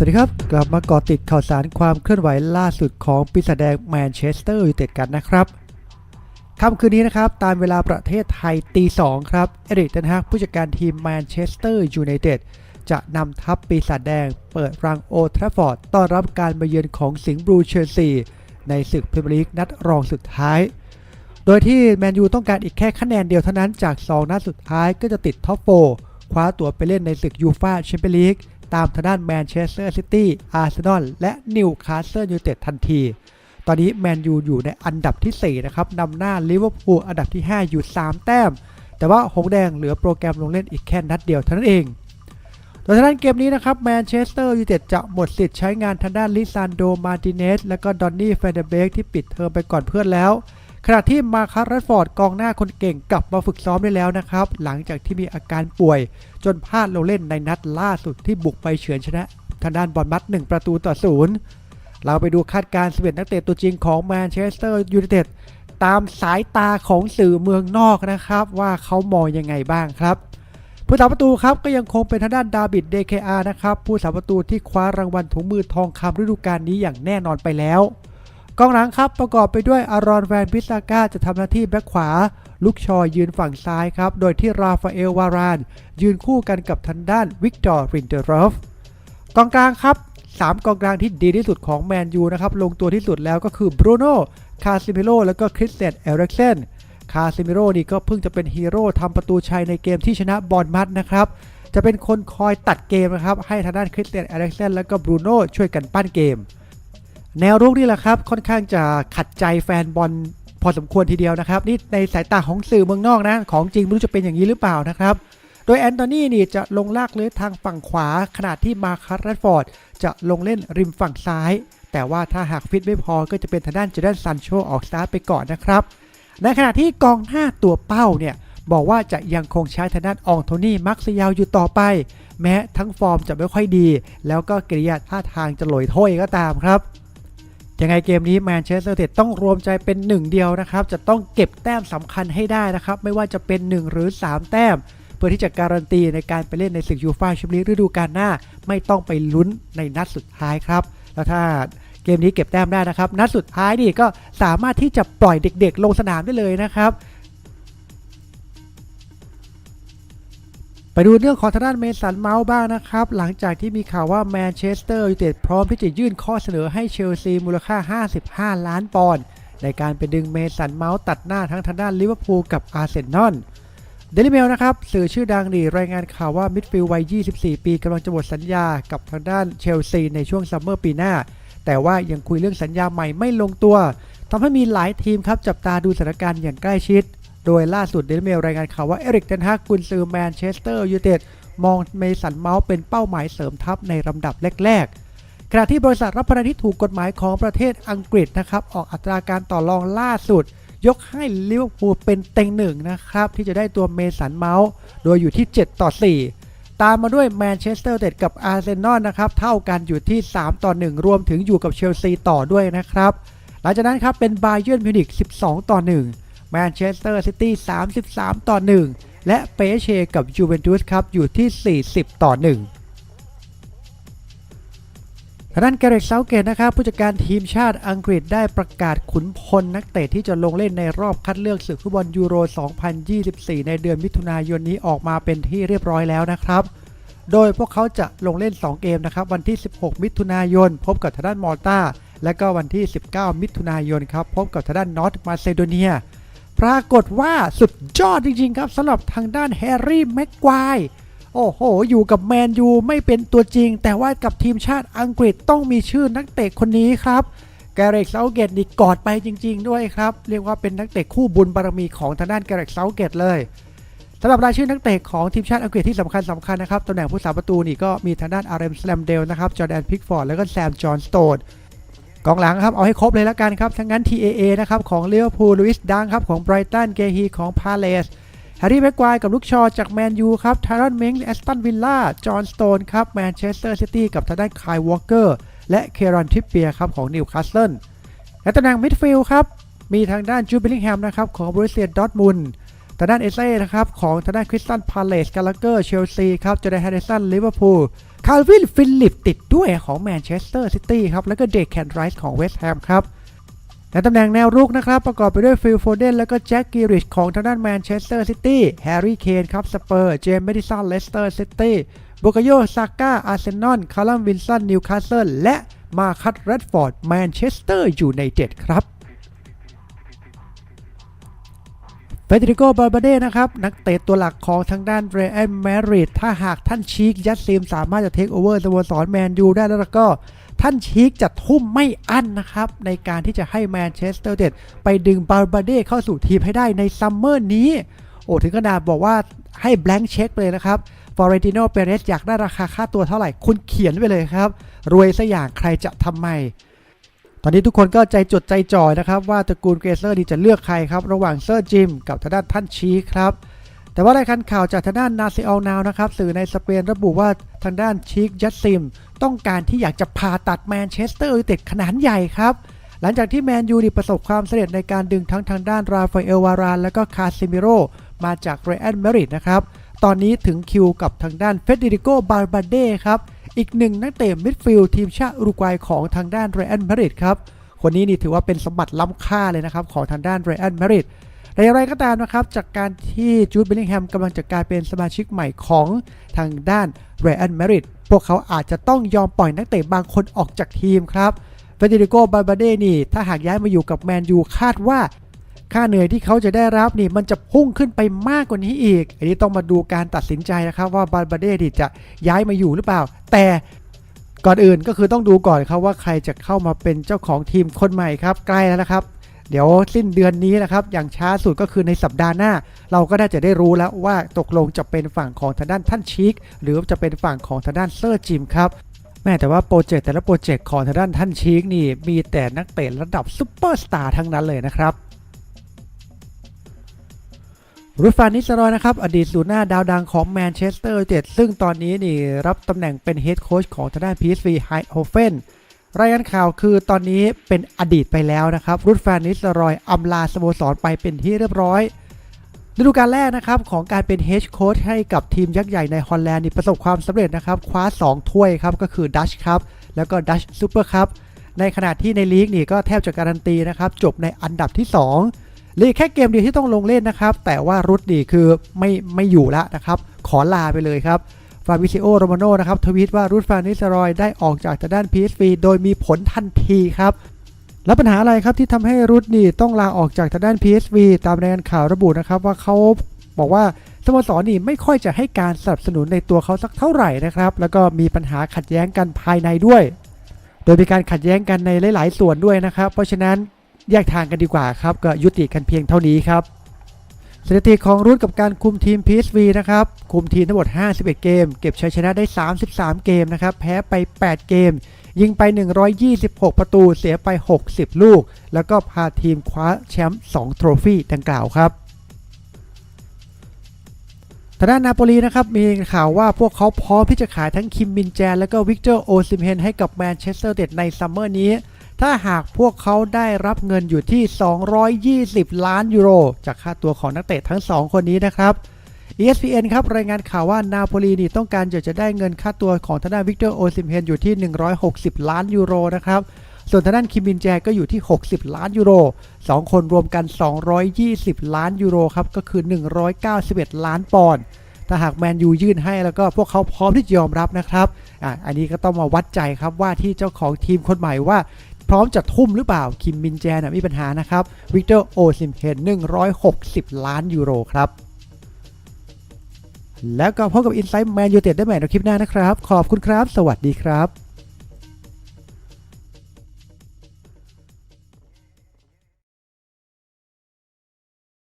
สวัสดีครับ กลับมาเกาะติดข่าวสารความเคลื่อนไหวล่าสุดของปีศาจแดงแมนเชสเตอร์ยูไนเต็ดกันนะครับค่ำคืนนี้นะครับ ตามเวลาประเทศไทยตีสองครับ เอริกเทนฮากผู้จัดการทีมแมนเชสเตอร์ยูไนเต็ดจะนำทัพปีศาจแดง เปิดรังโอทราฟอร์ดต้อนรับการมาเยือนของสิงห์บลูเชลซี ในศึกพรีเมียร์ลีกนัดรองสุดท้าย โดยที่แมนยูต้องการอีกแค่คะแนนเดียวเท่านั้นจาก 2 นัดสุดท้ายก็จะติดท็อปโฟคว้าตั๋วไปเล่นในศึกยูฟาแชมเปี้ยนลีก ตามทางด้านแมนเชสเตอร์ซิตี้ อาร์เซนอล และนิวคาสเซิลยูไนเต็ดทันที ตอนนี้แมนยูอยู่ในอันดับที่ 4 นะครับนำหน้าลิเวอร์พูลอันดับที่ 5 อยู่ 3 แต้ม แต่ว่าหงแดงเหลือโปรแกรมลงเล่นอีกแค่นัดเดียวเท่านั้นเองโดยทางด้านเกมนี้นะครับแมนเชสเตอร์ยูไนเต็ดจะหมดสิทธิ์ใช้งานทางด้านลิซานโด มาร์ติเนส และก็ดอนนี่แฟนเดเบกที่ปิดเทอมไปก่อนเพื่อนแล้ว ขณะที่มาคัสแรดฟอร์ดกองหน้าคนเก่งกลับมาฝึกซ้อมได้แล้วนะครับ หลังจากที่มีอาการป่วย จนพลาดลงเล่นในนัดล่าสุดที่บุกไปเฉือนชนะทางด้านบอลมัด 1 ประตูต่อศูนย์เราไปดูคาดการณ์11นักเตะตัวจริงของแมนเชสเตอร์ยูไนเต็ดตามสายตาของสื่อเมืองนอกนะครับ ว่าเขามองยังไงบ้างครับผู้สาประตูครับก็ยังคงเป็นทางด้านดาบิด DKR นะครับผู้สาประตูที่คว้ารางวัลถุงมือทองคำฤดูกาลนี้อย่างแน่นอนไปแล้ว กองหลังครับประกอบไปด้วยอารอนแวนบิสซาก้าจะทำหน้าที่แบ็คขวาลูกชอยืนฝั่งซ้ายครับ โดยที่ราฟาเอลวาราน ยืนคู่กันกับทางด้านวิกตอร์รินเดอรอฟกองกลางครับ3กองกลางที่ดีที่สุดของแมนยูนะครับลงตัวที่สุดแล้วก็คือบรูโน่คาซิมิโลแล้วก็คริสเตียนเอริกเซนคาซิมิโร่นี่ก็เพิ่งจะเป็นฮีโร่ทำประตูชัยในเกมที่ชนะบอลมัดนะครับจะเป็นคนคอยตัดเกมนะครับให้ทางด้านคริสเตียนเอริกเซนแล้วก็บรูโน่ช่วยกันปั้นเกม แนวรุกนี่แหละครับ ค่อนข้างจะขัดใจแฟนบอลพอสมควรทีเดียวนะครับ นี่ในสายตาของสื่อเมืองนอกนะ ของจริงไม่รู้จะเป็นอย่างนี้หรือเปล่านะครับ โดยแอนโทนีนี่จะลงลากเลื้อยทางฝั่งขวา ขณะที่มาคัสแรดฟอร์ด จะลงเล่นริมฝั่งซ้าย แต่ว่าถ้าหากฟิตไม่พอก็จะเป็นทางด้านเจเดนซันโชออกสตาร์ทไปก่อนนะครับ ในขณะที่กองหน้าตัวเป้าเนี่ยบอกว่าจะยังคงใช้ทางด้านอองโทนี่มักซิยาวอยู่ต่อไป แม้ทั้งฟอร์มจะไม่ค่อยดี แล้วก็กิริยาท่าทางจะหลอยถ้วยก็ตามครับ ยังไงเกมนี้แมนเชสเตอร์เต็ดต้องรวมใจเป็นหนึ่งเดียวนะครับ จะต้องเก็บแต้มสำคัญให้ได้นะครับ ไม่ว่าจะเป็น 1 หรือ 3 แต้ม เพื่อที่จะการันตีในการไปเล่นในศึกยูฟ่าแชมเปี้ยนลีกฤดูกาลหน้า ไม่ต้องไปลุ้นในนัดสุดท้ายครับ แล้วถ้าเกมนี้เก็บแต้มได้นะครับ นัดสุดท้ายนี่ก็สามารถที่จะปล่อยเด็กๆ ลงสนามได้เลยนะครับ ดูเรื่องของทางด้านเมสันเมาส์บ้างนะครับ หลังจากที่มีข่าวว่าแมนเชสเตอร์ยูไนเต็ดพร้อมที่จะยื่นข้อเสนอให้เชลซีมูลค่า 55 ล้านปอนด์ในการไปดึงเมสันเมาส์ตัดหน้าทั้งทางด้านลิเวอร์พูลกับอาร์เซนอลเดลิเมลนะครับสื่อชื่อดังดีรายงานข่าวว่ามิดฟิลด์วัย 24 ปีกำลังจะหมดสัญญากับทางด้านเชลซีในช่วงซัมเมอร์ปีหน้า แต่ว่ายังคุยเรื่องสัญญาใหม่ไม่ลงตัวทำให้มีหลายทีมครับจับตาดูสถานการณ์อย่างใกล้ชิด โดยล่าสุดเดลเมลรายงานข่าวว่าเอริกเทนฮากกุนซือแมนเชสเตอร์ยูไนเต็ดมองเมสันเมาส์เป็นเป้าหมายเสริมทัพในลำดับแรกๆ ขณะที่บริษัทรับพนันที่ถูกกฎหมายของประเทศอังกฤษนะครับออกอัตราการต่อรองล่าสุด ยกให้ลิเวอร์พูลเป็นเต็งหนึ่งนะครับที่จะได้ตัวเมสันเมาส์โดยอยู่ที่ 7 ต่อ 4 ตามมาด้วยแมนเชสเตอร์เต็ดกับอาร์เซนอลนะครับเท่ากันอยู่ที่ 3 ต่อ 1 รวมถึงอยู่กับเชลซีต่อด้วยนะครับ หลังจากนั้นครับเป็นบาเยิร์นมิวนิก12 ต่อ 1 แมนเชสเตอร์ซิตี้ 33 ต่อ 1 และเปเชกับยูเวนตุสครับอยู่ที่ 40 ต่อ 1ทางด้านแกเรกเซาเกตนะครับผู้จัดการทีมชาติอังกฤษได้ประกาศขุนพลนักเตะที่จะลงเล่นในรอบคัดเลือกศึกฟุตบอลยูโร 2024 ในเดือนมิถุนายนนี้ออกมาเป็นที่เรียบร้อยแล้วนะครับ โดยพวกเขาจะลงเล่น 2 เกมนะครับวันที่ 16 มิถุนายน พบกับทางด้านมอลตาและก็วันที่ 19 มิถุนายนครับพบกับทางด้านนอร์ทมาซิโดเนีย ปรากฏว่าสุดยอดจริงๆครับสำหรับทางด้านแฮร์รี่แม็กควายโอ้โห อยู่กับแมนยูไม่เป็นตัวจริง แต่ว่ากับทีมชาติอังกฤษต้องมีชื่อนักเตะคนนี้ครับแกเรกเซาเกตนี่กอดไปจริง ๆ ด้วยครับ เรียกว่าเป็นนักเตะคู่บุญบารมีของทางด้านแกเรกเซาเกตเลยสำหรับรายชื่อนักเตะของทีมชาติอังกฤษที่สำคัญสำคัญนะครับตำแหน่งผู้สาประตูนี่ก็มีทางด้านอาร์เรมสแลมเดลนะครับจอแดนพิกฟอร์ดแล้วก็แซมจอห์นสโตน กองหลังครับเอาให้ครบเลยล้วกันครับทั้งนั้น TAA นะครับของเลิเวอร์พูลลุอิสดังครับของไบรตันเกฮีของพาเลสแฮร์รี่แม็กควายกับลูกชอจากแมนยูครับทารอนเมงแอสตันวิลล่าจอห์นสโตนครับแมนเชสเตอร์ซิตี้กับทางด้านคายวอลเกอร์และเครอนทิปเปียครับของนิวคาสเซิลและตำแหน่งมิดฟิลด์ครับมีทางด้านจูบิลิงแฮมนะครับของบรูเซียดอทมุนทางด้านเอเซ่นะครับของทางด้านคริสตันพาเลสกาลเกอร์เชลซีครับเจอร์แดนแฮร์ริสันลิเวอร์พูล คาร์วินฟิลลิปติดด้วยของแมนเชสเตอร์ซิตี้ครับ แล้วก็เดคแคนไรส์ของเวสต์แฮมครับในตำแหน่งแนวรุกนะครับ ประกอบไปด้วยฟิลโฟเดนแล้วก็แจ็คกิริชของทางด้านแมนเชสเตอร์ซิตี้แฮร์รี่เคนครับสเปอร์เจมส์เมดิสันเลสเตอร์ซิตี้บุกโยซาก้าอาร์เซนอลคาร์ลัมวินสันนิวคาสเซิลและมาคัตเรดฟอร์ดแมนเชสเตอร์ยูไนเต็ดครับ เฟเดริโกบาร์บาเดนะครับ นักเตะตัวหลักของทางด้านเรอัลมาดริดถ้าหากท่านชีกยัดซีมสามารถจะเทคโอเวอร์สโมสรแมนยูได้แล้วก็ ท่านชีกจะทุ่มไม่อั้นนะครับ ในการที่จะให้แมนเชสเตอร์เดดไปดึงบาร์บาเดเข้าสู่ทีมให้ได้ในซัมเมอร์นี้ โอ้ถึงขนาดบอกว่าให้แบงค์เช็คเลยนะครับฟอเรนติโนเปเรสอยากได้ราคาค่าตัวเท่าไหร่ คุณเขียนไปเลยครับ รวยซะอย่างใครจะทำไม ตอนนี้ทุกคนก็ใจจดใจจ่อยนะครับ ว่าตระกูลเกรเซอร์ดีจะเลือกใครครับ ระหว่างเซอร์จิมกับทางด้านท่านชีครับ แต่ว่ารายการข่าวจากทางด้านนาซิออลนาวนะครับสื่อในสเปนระบุว่าทางด้านชีกยัตซิม ต้องการที่อยากจะผ่าตัดแมนเชสเตอร์ยูไนเต็ดขนาดใหญ่ครับ หลังจากที่แมนยูนี่ประสบความสำเร็จในการดึงทั้งทางด้านราฟาเอลวารานและก็คาซิมิโรมาจากเรอัลมาดริดนะครับ ตอนนี้ถึงคิวกับทางด้านเฟเดริโกบาร์บาเดครับ อีกหนึ่งนักเตะมิดฟิลด์ทีมชาติอุรุกวัยของทางด้านเรอัลมาริดครับ คนนี้นี่ถือว่าเป็นสมบัติล้ำค่าเลยนะครับของทางด้านเรอัลมาริดแต่อย่างไรก็ตามนะครับ จากการที่จูดเบลลิงแฮมกำลังจะกลายเป็นสมาชิกใหม่ของทางด้านเรอัลมาริดพวกเขาอาจจะต้องยอมปล่อยนักเตะบางคนออกจากทีมครับเฟเดริโกบาร์บาเดนี่ถ้าหากย้ายมาอยู่กับแมนยูคาดว่า ค่าเหนื่อยที่เขาจะได้รับนี่มันจะพุ่งขึ้นไปมากกว่านี้อีก อันนี้ต้องมาดูการตัดสินใจนะครับว่าบาร์บาเดนี่จะย้ายมาอยู่หรือเปล่า แต่ก่อนอื่นก็คือต้องดูก่อนครับว่าใครจะเข้ามาเป็นเจ้าของทีมคนใหม่ครับใกล้แล้วนะครับ เดี๋ยวสิ้นเดือนนี้นะครับ อย่างช้าสุดก็คือในสัปดาห์หน้า เราก็น่าจะได้รู้แล้วว่าตกลงจะเป็นฝั่งของทางด้านท่านชีกหรือจะเป็นฝั่งของทางด้านเซอร์จิมครับแม่แต่ว่าโปรเจกต์แต่ละโปรเจกต์ของทางด้านท่านชีกนี่มีแต่นักเตะระดับซุปเปอร์สตาร์ทั้งนั้นเลยนะครับ รูฟานนิสรอยนะครับ อดีตศูนย์หน้าดาวดังของแมนเชสเตอร์ยูไนเต็ดซึ่งตอนนี้นี่รับตำแหน่งเป็นเฮดโค้ชของทางด้าน PSV ไฮโฮเฟนรายงานข่าวคือตอนนี้เป็นอดีตไปแล้วนะครับ รูฟานนิสรอยอำลาสโมสรไปเป็นที่เรียบร้อยฤดูกาลแรกนะครับของการเป็นเฮดโค้ชให้กับทีมยักษ์ใหญ่ในฮอลแลนด์นี่ประสบความสำเร็จนะครับ คว้า 2 ถ้วยครับก็คือดัชครับแล้วก็ดัชซูเปอร์คัพในขณะที่ในลีกนี่ก็แทบจะการันตีนะครับจบในอันดับที่ 2 เหลยแค่เกมเดียวที่ต้องลงเล่นนะครับ แต่ว่ารุดดีคือไม่ไม่อยู่แล้วนะครับ ขอลาไปเลยครับฟาบิซิโอโรมาโนนะครับทวีตว่ารุดฟานิสรอยได้ออกจากทางด้าน PSV โดยมีผลทันทีครับแล้วปัญหาอะไรครับที่ทำให้รุดนี่ต้องลาออกจากทางด้าน PSV ตามรายงานข่าวระบุนะครับว่าเขาบอกว่าสโมสรนี่ไม่ค่อยจะให้การสนับสนุนในตัวเขาสักเท่าไหร่นะครับ แล้วก็มีปัญหาขัดแย้งกันภายในด้วย โดยมีการขัดแย้งกันในหลาย ๆ ส่วนด้วยนะครับ เพราะฉะนั้น แยกทางกันดีกว่าครับ ก็ยุติกันเพียงเท่านี้ครับสถิติของรุ่นกับการคุมทีม PSV นะครับ คุมทีมทั้งหมด 51 เกม เก็บชัยชนะได้ 33 เกมนะครับ แพ้ไป 8 เกม ยิงไป 126 ประตู เสียไป 60 ลูก แล้วก็พาทีมคว้าแชมป์2โทรฟี่ดังกล่าวครับทางด้านนาโปลีนะครับมีข่าวว่าพวกเขาพร้อมที่จะขายทั้งคิมมินแจน และก็วิกเตอร์โอซิมเฮนให้กับแมนเชสเตอร์เดดในซัมเมอร์นี้ ถ้าหากพวกเขาได้รับเงินอยู่ที่ 220 ล้านยูโร จากค่าตัวของนักเตะทั้ง 2 คนนี้นะครับ ESPN ครับรายงานข่าวว่านาโปลีนี่ต้องการอยากจะได้เงินค่าตัวของทางด้านวิกเตอร์โอซิมเฮนอยู่ที่ 160 ล้านยูโรนะครับส่วนทางด้านคิมมินแจก็อยู่ที่ 60 ล้านยูโร 2 คนรวมกัน 220 ล้านยูโรครับ ก็คือ 191 ล้านปอนด์ ถ้าหากแมนยูยื่นให้แล้วก็พวกเขาพร้อมที่จะยอมรับนะครับ อะ อันนี้ก็ต้องมาวัดใจครับว่าที่เจ้าของทีมคนใหม่ว่า พร้อมจะทุ่มหรือเปล่า คิมมินแจนะมีปัญหานะครับ วิกเตอร์โอซิมเฮน160 ล้านยูโรครับ แล้วก็พบกับอินไซต์แมนยูเต็ดได้ใหม่ในคลิปหน้านะครับ ขอบคุณครับ สวัสดีครับ